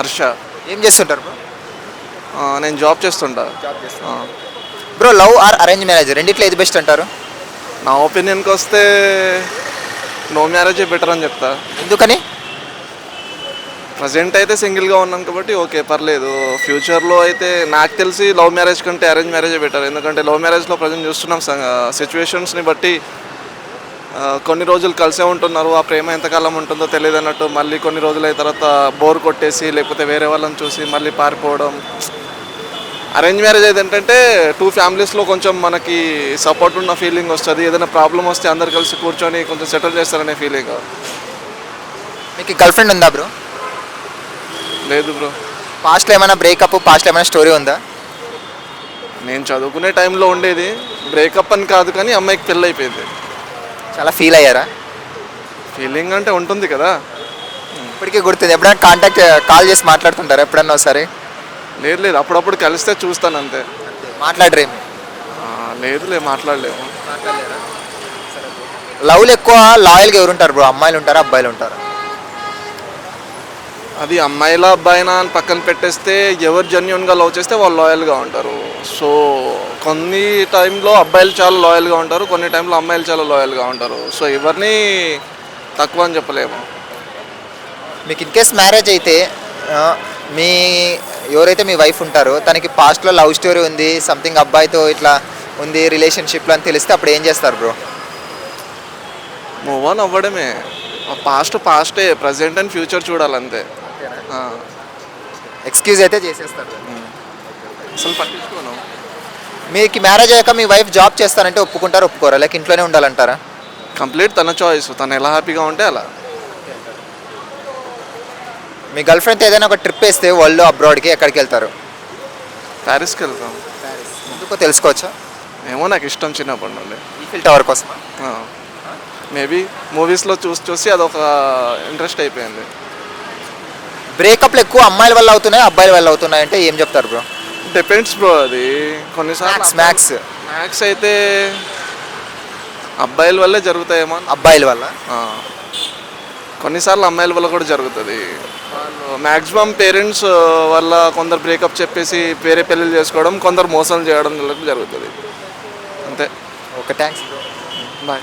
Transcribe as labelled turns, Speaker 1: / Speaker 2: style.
Speaker 1: హర్ష.
Speaker 2: ఏం చేస్తుంటారు బ్రో
Speaker 1: ఆ, నేను జాబ్ చేస్తుంటా. ఆ.
Speaker 2: Bro love or arrange marriage రెండిట్లో ఏది బెస్ట్ అంటారు?
Speaker 1: నా ఒపీనియన్కి వస్తే నో మ్యారేజే బెటర్ అని చెప్తా.
Speaker 2: ఎందుకని?
Speaker 1: ప్రజెంట్ అయితే సింగిల్గా ఉన్నాను కాబట్టి ఓకే పర్లేదు. ఫ్యూచర్లో అయితే నాకు తెలిసి లవ్ మ్యారేజ్ కంటే అరేంజ్ మ్యారేజే బెటర్ ఎందుకంటే లవ్ మ్యారేజ్లో ప్రజెంట్ చూస్తున్నాం సిచ్యువేషన్స్ని బట్టి కొన్ని రోజులు కలిసే ఉంటున్నారు. ఆ ప్రేమ ఎంతకాలం ఉంటుందో తెలియదు అన్నట్టు మళ్ళీ కొన్ని రోజులు తర్వాత బోర్ కొట్టేసి లేకపోతే వేరే వాళ్ళని చూసి మళ్ళీ పారిపోవడం. అరేంజ్ మ్యారేజ్ అయితే ఏంటంటే టూ ఫ్యామిలీస్లో కొంచెం మనకి సపోర్ట్ ఉన్న ఫీలింగ్ వస్తుంది. ఏదైనా ప్రాబ్లం వస్తే అందరు కలిసి కూర్చొని కొంచెం సెటిల్ చేస్తారనే ఫీలింగ్
Speaker 2: మీకు గర్ల్ ఫ్రెండ్ ఉందా బ్రో
Speaker 1: లేదు బ్రో
Speaker 2: పాస్ట్లో ఏమైనా బ్రేకప్ పాస్ట్లో ఏమైనా స్టోరీ ఉందా?
Speaker 1: నేను చదువుకునే టైంలో ఉండేది. బ్రేకప్ అని కాదు కానీ అమ్మాయికి పెళ్ళి అయిపోయింది
Speaker 2: చాలా ఫీల్ అయ్యారా?
Speaker 1: ఫీలింగ్ అంటే ఉంటుంది కదా.
Speaker 2: ఇప్పటికీ గుర్తుంది. ఎప్పుడైనా కాంటాక్ట్ కాల్ చేసి మాట్లాడుతుంటారా ఎప్పుడన్నా ఒకసారి?
Speaker 1: లేదు లేదు. అప్పుడప్పుడు కలిస్తే చూస్తాను అంతే.
Speaker 2: మాట్లాడరేమి.
Speaker 1: ఆ, లేదులే మాట్లాడలేము.
Speaker 2: లవ్లు ఎక్కువ లాయల్గా ఎవరు ఉంటారు బ్రో? అమ్మాయిలు ఉంటారా అబ్బాయిలు ఉంటారా?
Speaker 1: అది అమ్మాయిల అబ్బాయినా అని పక్కన పెట్టేస్తే ఎవరు జెన్యున్గా లవ్ చేస్తే వాళ్ళు లాయల్గా ఉంటారు. సో కొన్ని టైంలో అబ్బాయిలు చాలా లాయల్గా ఉంటారు కొన్ని టైంలో అమ్మాయిలు చాలా లాయల్గా ఉంటారు. సో ఎవరిని తక్కువ అని చెప్పలేము.
Speaker 2: మీకు ఇన్ కేస్ మ్యారేజ్ అయితే ఆ, మీ ఎవరైతే మీ వైఫ్ ఉంటారో తనకి పాస్ట్లో లవ్ స్టోరీ ఉంది సంథింగ్ అబ్బాయితో ఇట్లా ఉంది రిలేషన్షిప్లో అని తెలిస్తే అప్పుడు ఏం చేస్తారు బ్రో
Speaker 1: మూవ్ ఆన్ అవ్వడమే. పాస్ట్ పాస్టే ప్రజెంట్ అండ్ ఫ్యూచర్ చూడాలంతే.
Speaker 2: ఎక్స్క్యూజ్ అయితే చేసేస్తారు.
Speaker 1: అసలు పట్టించుకోను.
Speaker 2: మీకు మ్యారేజ్ అయ్యాక మీ వైఫ్ జాబ్ చేస్తారంటే ఒప్పుకుంటారా ఒప్పుకోరా? లేక ఇంట్లోనే ఉండాలంటారా?
Speaker 1: కంప్లీట్ తన చాయిస్ తను ఎలా హ్యాపీగా ఉంటే అలా.
Speaker 2: మీ గర్ల్ ఫ్రెండ్తో ఏదైనా ఒక ట్రిప్ వేస్తే వరల్డ్ అబ్రాడ్కి ఎక్కడికి వెళ్తారు?
Speaker 1: ప్యారిస్కి వెళ్తాం.
Speaker 2: ఎందుకో తెలుసుకోవచ్చా?
Speaker 1: ఏమో నాకు ఇష్టం చిన్నప్పటి నుండి.
Speaker 2: ఈఫిల్ టవర్ కోసం
Speaker 1: మేబీ మూవీస్లో చూసి చూసి అదొక ఇంట్రెస్ట్ అయిపోయింది.
Speaker 2: బ్రేకప్లు ఎక్కువ అమ్మాయిల వల్ల అవుతున్నాయి అబ్బాయిల వల్ల అవుతున్నాయి అంటే ఏం చెప్తారు బ్రో?
Speaker 1: డిపెండ్స్ బ్రో అది కొన్నిసార్లు
Speaker 2: మ్యాక్స్ మ్యాక్స్
Speaker 1: అయితే అబ్బాయిల వల్లే జరుగుతాయేమో.
Speaker 2: అబ్బాయిల వల్ల.
Speaker 1: కొన్నిసార్లు అమ్మాయిల వల్ల కూడా జరుగుతుంది. వాళ్ళు మ్యాక్సిమం పేరెంట్స్ వల్ల కొందరు బ్రేకప్ చెప్పేసి వేరే పెళ్ళిళ్ళు చేసుకోవడం కొందరు మోసం చేయడం జరుగుతుంది. అంతే.
Speaker 2: Okay thanks